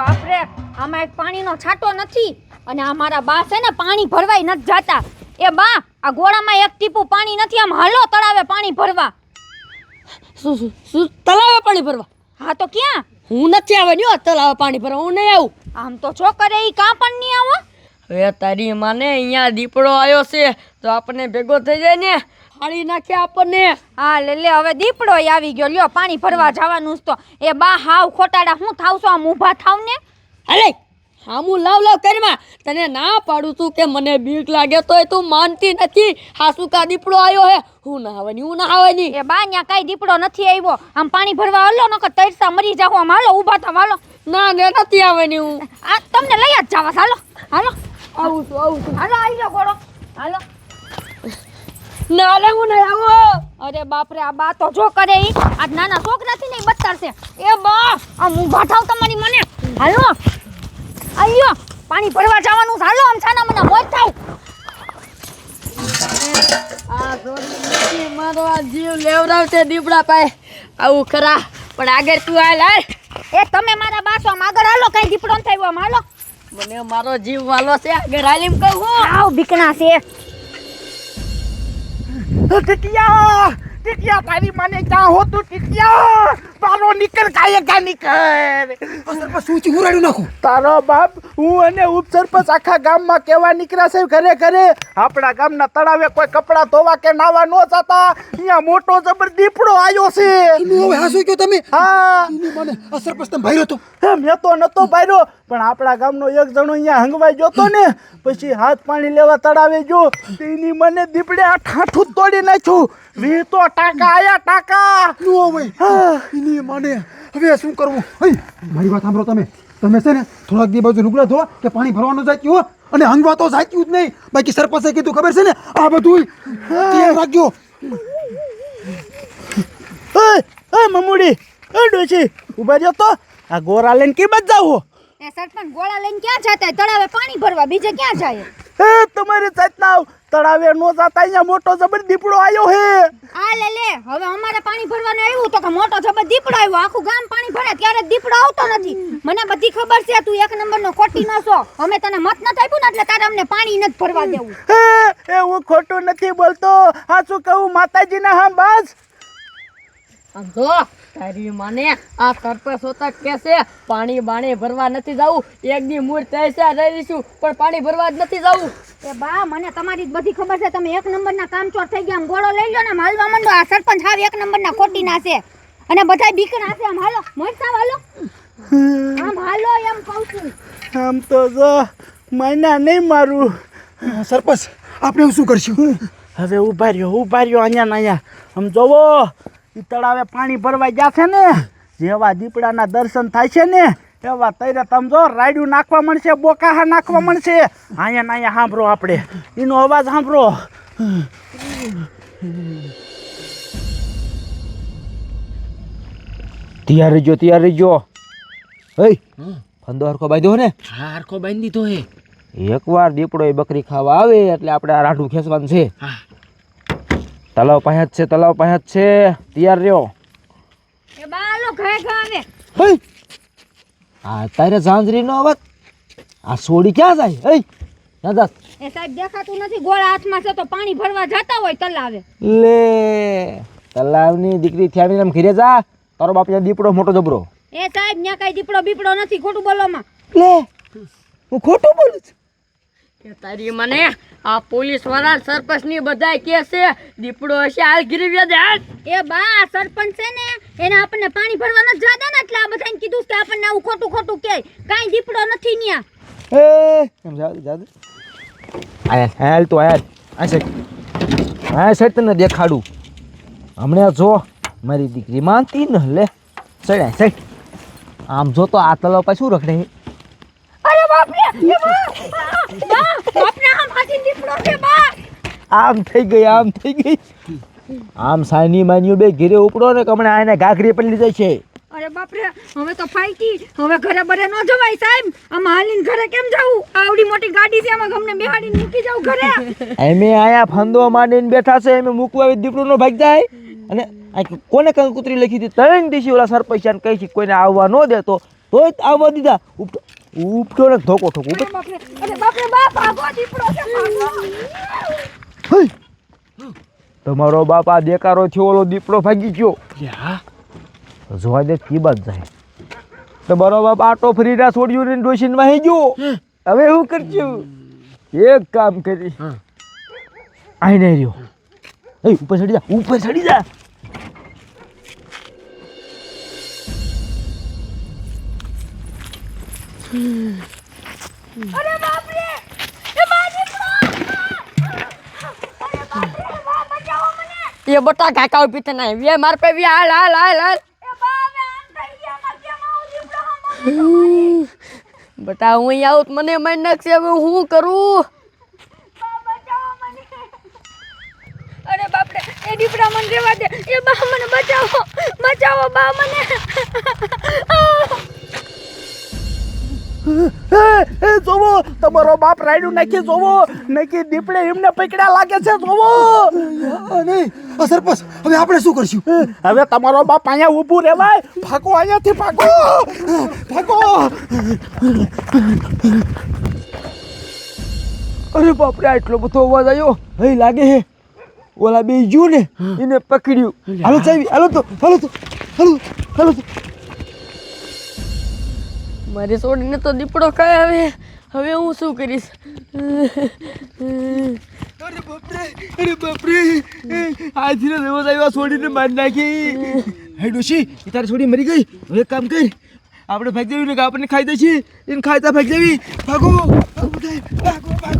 બાપરે આમાં એક પાણીનો છાંટો નથી અને આ મારા બા છે ને પાણી ભરવાય નથી જાતા. એ બા આ ગોળામાં એક ટીપું પાણી નથી આમ હાલો તળાવે પાણી ભરવા. શું શું શું તળાવે પાણી ભરવા? હા તો ક્યાં? હું નથી આવવાની હો તળાવે પાણી ભરવા હું નહીં આવું. આમ તો છો કરે ઈ કાં પણ નહીં આવો? હવે તારી માને અહીંયા દીપડો આવ્યો છે તો આપણને ભેગો થઈ જાય ને. ફાડી નાખે આપણને. હા લે લે હવે દીપડો આવી ગયો. લ્યો પાણી ભરવા જવાનું તો. એ બા હાવ ખોટાડા હું થાવ છો? આમ ઊભા થાવ ને? અરે હામું લાવ લાવ કરીમાં. તને ના પાડું છું કે મને બીક લાગે તોય તું માનતી નથી. હાસુ કા દીપડો આવ્યો હે? હું ના આવવાની હું ના આવવાની એ બા ન્યા કાંઈ દીપડો નથી આવ્યો આમ પાણી ભરવા હલો નકર તરસા મરી જાવ આમ હાલો ઊભા થાવ હાલો. ના ને નથી આવવાની હું. આ તમને લઈ જ જવા હાલો હાલો. આવું છું આવું છું. હાલો આવી જાઓ ગોળો હાલો. ના લે હું નહીં આવો. અરે બાપરે આ બા તો જો કરે ઈ. આ નાના છોકરાથી નહીં બતાડશે. એ બા આમ હું ભાઠાવ તમારી મને. હાલો. આયો. પાણી ભરવા જવાનું છે. હાલો આમ છાના મને મોજ થાવ. આ નથી મારો આ જીવ લેવડાવશે દીપડા પાય આવું ખરા. પણ આગળ તું હાલ હાલ. એ તમે મારા બાસો આમ આગળ હાલો કઈ દીપડો ન થાય આમ હાલો. મને મારો જીવ વાલો છે આગળ હાલીમ કહું આવ બીકણા છે. ટીટિયા ટીટિયા તારી મને ક્યાં હો તું ટીટિયા? તારો નીકળ કાયે કા નીકળ. સરપંચ શું છે ઉરાડી નાખું. તારો બાપ હું અને ઉપસરપંચ આખા ગામમાં કેવા નીકળ્યા છે ઘરે ઘરે? આપણા ગામના તળાવે કોઈ કપડાં ધોવા કે નાવા નો જતા. અહીંયા મોટો જબર દીપડો આવ્યો છે. હવે હાસુ કયો તમે? હા. મને. સરપંચ તમે ભાઈરો તો મેં તો નતો ભાઈરો પણ આપણા ગામનો એક જણો અહીંયા હંગવાઈ જોતો ને પછી હાથ પાણી લેવા તળાવે જો તેની મને દીપડે આ ઠાઠું તોડી નાખ્યું. વી તો ટાકા આયા ટાકા. નો ભાઈ. હવે શું કરવું? મારી વાત સાંભળો તમે. તમે છે ને થોડાક દી બાજુ લુગડા ધોવા કે પાણી ભરવાનું જાય હો. અને હંગવા તો સાચ્યું જ નહીં. બાકી સરપંચે કીધું ખબર છે ને? આ બધું ધ્યાન રાખજો. એ એ મમુડી. એ ડોશી. ઊભા રહ્યો તો? આ ગોરા લઈને કે બાજ જાવ એ સરપંચ ગોળા લઈને ક્યાં જતા? તળાવે પાણી ભરવા બીજે ક્યાં જાય? એ તમારી જાતના તળાવે નો જાતા અહીંયા મોટો જબર દીપડો આવ્યો હે. આ લે લે હવે અમારે પાણી ભરવાનું આવ્યું તો કે મોટો જબર દીપડો આવ્યો. આખું ગામ પાણી ભરે ત્યારે દીપડો આવતો નથી. મને બધી ખબર છે તું એક નંબરનો ખોટી ન છો. અમે તને મત નથી આપ્યું ને એટલે તારે અમને પાણી નથી ભરવા દેવું. એ હું ખોટું નથી બોલતો. આ શું કહું માતાજીના હા બસ. આમ તારી મને આ સરપંચ હોતા કેસે પાણી બાણી ભરવા નથી જવું એક દી મૂળ તૈસા રહીશું પણ પાણી ભરવા જ નથી જવું. એ બા મને તમારી જ બધી ખબર છે તમે એક નંબરના કામચોર થઈ ગયા આમ ગોળો લઈ લો ને માલવા હાલવા માંડો. આ સરપંચ હાવ એક નંબરના ખોટી ના છે. અને બધા બીકણા છે આમ હાલો મોટા હાલો આમ હાલો એમ કહું છું. આમ તો જો માયના નહીં મારું. સરપંચ આપણે શું કરશું? હવે ઊભા રહ્યો ઊભા રહ્યો અહીંયા ને અહીંયા. આમ જોવો ઈ તળાવે પાણી ભરવા ગયા છે ને જેવા દીપડાના દર્શન થાય છે ને એવા તૈરે તમે જો રાયડું નાખવા મળશે બોકાહા નાખવા મળશે. અહીંયા ને અહીંયા સાંભળો આપણે. એનો અવાજ સાંભળો તૈયાર રહીજો તૈયાર રહીજો હઈ ફંદો હરખો બાંધ્યો ને? હા હરખો બાંધી દીધો હે. એકવાર દીપડો એ બકરી ખાવા આવે એટલે આપણે આ રાઠું ખેંચવાનું છે. હા. તલાવ પાસે જ છે તલાવ પાસે જ છે. તૈયાર રહ્યો. એ બાલો ખાય ઘરે હઈ. આ તારે ઝાંઝરીનો અવાજ? આ સોડી ક્યાં જાય? હઈ. દાદા એ સાહેબ દેખાતું નથી ગોળા હાથમાં છે તો પાણી ભરવા જતા હોય તલાવે. લે તલાવની દીકરી થયાની નામ ઘરે જા. તારો બાપ ત્યાં દીપડો મોટો જબરો. એ સાહેબ ન્યા કઈ દીપડો બીપડો નથી ખોટું બોલવામાં લે હું ખોટું બોલું છું. તારી મને આ પોલીસવાળા સરપંચની બધાય કે છે દીપડો હશે હાલ ગીરી વ્યા દે હાલ. એ બા સરપંચ છે ને એને આપણને પાણી ભરવા નથી જાતા ને એટલે આ બધાને કીધું કે આપણને આવું ખોટું ખોટું કે. કઈ દીપડો નથી ન્યા. એ એમ જા જા આયા હાલ તો આયા. આ સાઈડ. આ સાઈડ તને દેખાડું. હમણાં જો મારી દીકરી. માનતી ન લે. સાઈડ આ આમ જો તો આ તલો પાછું રખડે. બાપ રે બાપને આમ હાથી દીપડો છે બા! આમ થઈ ગઈ આમ થઈ ગઈ. આમ સાની માન્યું બે ઘેરે ઉપડો ને કમણે આને ઘાઘરી પડી જાય છે. અરે બાપ રે હવે તો ફાઈટી. હવે ઘરે બરે ન જવાય સાહેબ. આમાં હાલીને ઘરે કેમ જાવું આવડી મોટી ગાડી છે આમાં ગમને બેહાડીને મૂકી જાવ ઘરે. એમે આયા ફંદો માંડીને બેઠા છે એમે મૂકવા દીપડો નો ભાગ જાય. અને કોને કંકુતરી લખી હતી? ત્રણ દિવસે ઓલા સરપંચ કહી છે કોઈને આવવા ન દેતો. તોય આવવા દીધા. ઉપટો ઉપટો ને ધોકો ઠોકો ઉપર છે તમારો બાપ આ દેકારો થયો ઓલો દીપડો ભાગી ગયો. જોવા દે કી બાદ જાય. તમારો બાપ આટો ફરીને છોડ્યું ને ડોશીન વાહી ગયો. હવે હું કરજો? એક કામ કરી. આઈ નહીં રહ્યો. એ ઉપર ચડી જા ઉપર ચડી જા. અરે બાપરે! એ બા દીપડો અરે બાપરે બા બચાવો મને! એ બટા કાકા પીતે ના વે માર પે વે હાલ હાલ હાલ હાલ. એ માર બટા હું અહીં આવું તો મને મારી નાખશે હવે હું કરું? અરે બાપરે એ દીપડા મને રેવા દે. એ બા મને બચાવો. બચાવો બા મને. જોવો. તમારો બાપ રાયડું નાખી જોવો. નાખી દીપડે એમને પકડ્યા લાગે છે જોવો. આ સરપંચ હવે આપણે શું કરશું? હવે તમારો બાપ અહીંયા ઊભું રહેવાય. ફાકો અહીંયાથી ફાકો ફાકો અરે બાપરે આટલો બધો અવાજ આવ્યો હે લાગે હે. ઓલા બે જુ ને એને પકડ્યું. હાલો ચાવી હાલો તો હાલો તો હાલો હાલો તો. મારી છોડીને તો દીપડો ખાય હવે હવે હું શું કરીશ? અરે બાપરે અરે બાપરે. આજનો દિવસ આવ્યો છોડીને મારી નાખી. હે ડોશી, એ તારી છોડી મરી ગઈ? હવે કામ કર, આપણે ભાગ જવી ને આપણને ખાઈ દઈશી. એને ખાઈતા ભાગ જવી ભાગો ભાગો બધાય.